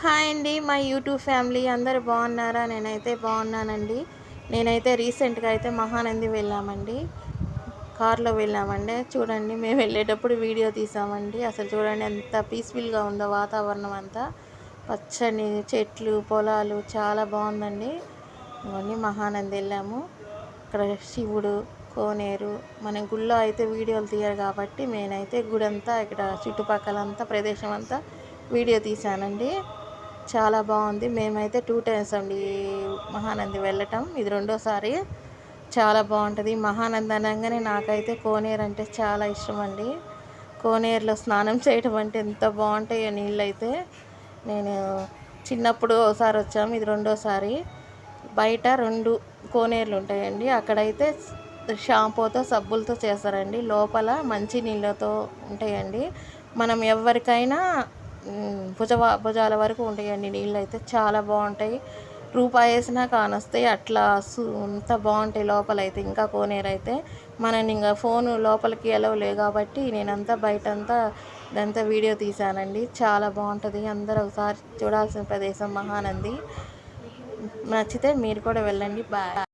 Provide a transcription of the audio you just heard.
Hi అండి మా YouTube family అందరు బాగున్నారా? నేనైతే బాగున్నానండి. నేనైతే రీసెంట్గా అయితే మహానంది వెళ్ళామండి. కార్లో వెళ్ళామండి. చూడండి మేము వెళ్ళేటప్పుడు వీడియో తీసామండి. అసలు చూడండి ఎంత పీస్ఫుల్గా ఉందో వాతావరణం అంతా. పచ్చని చెట్లు పొలాలు చాలా బాగుందండి. ఇవన్నీ మహానంది వెళ్ళాము. ఇక్కడ శివుడు కోనేరు మన గుళ్ళో అయితే వీడియోలు తీయరు కాబట్టి నేనైతే గుడంతా ఇక్కడ చుట్టుపక్కలంతా ప్రదేశం అంతా వీడియో తీశానండి. చాలా బాగుంది. మేమైతే టూ టైమ్స్ అండి మహానంది వెళ్ళటం. ఇది రెండోసారి. చాలా బాగుంటుంది. మహానంది అనగానే నాకైతే కోనేరు అంటే చాలా ఇష్టం అండి. కోనేరులో స్నానం చేయడం అంటే ఎంత బాగుంటాయో నీళ్ళు అయితే నేను చిన్నప్పుడు ఒకసారి వచ్చాము. ఇది రెండోసారి. బయట రెండు కోనేరులు ఉంటాయండి. అక్కడైతే షాంపూతో సబ్బులతో చేస్తారండి. లోపల మంచి నీళ్ళతో ఉంటాయండి. మనం ఎవరికైనా భుజ భుజాల వరకు ఉంటాయండి నీళ్ళు అయితే. చాలా బాగుంటాయి. రూపాయి వేసినా కానొస్తాయి. అట్లా అంత బాగుంటాయి లోపల అయితే. ఇంకా కోనేరు అయితే. మనం ఇంకా ఫోన్ లోపలికి ఎలవలే కాబట్టి నేనంతా బయట అంతా ఇదంతా వీడియో తీశానండి. చాలా బాగుంటుంది. అందరూ ఒకసారి చూడాల్సిన ప్రదేశం మహానంది. నచ్చితే మీరు కూడా వెళ్ళండి. బాయ్.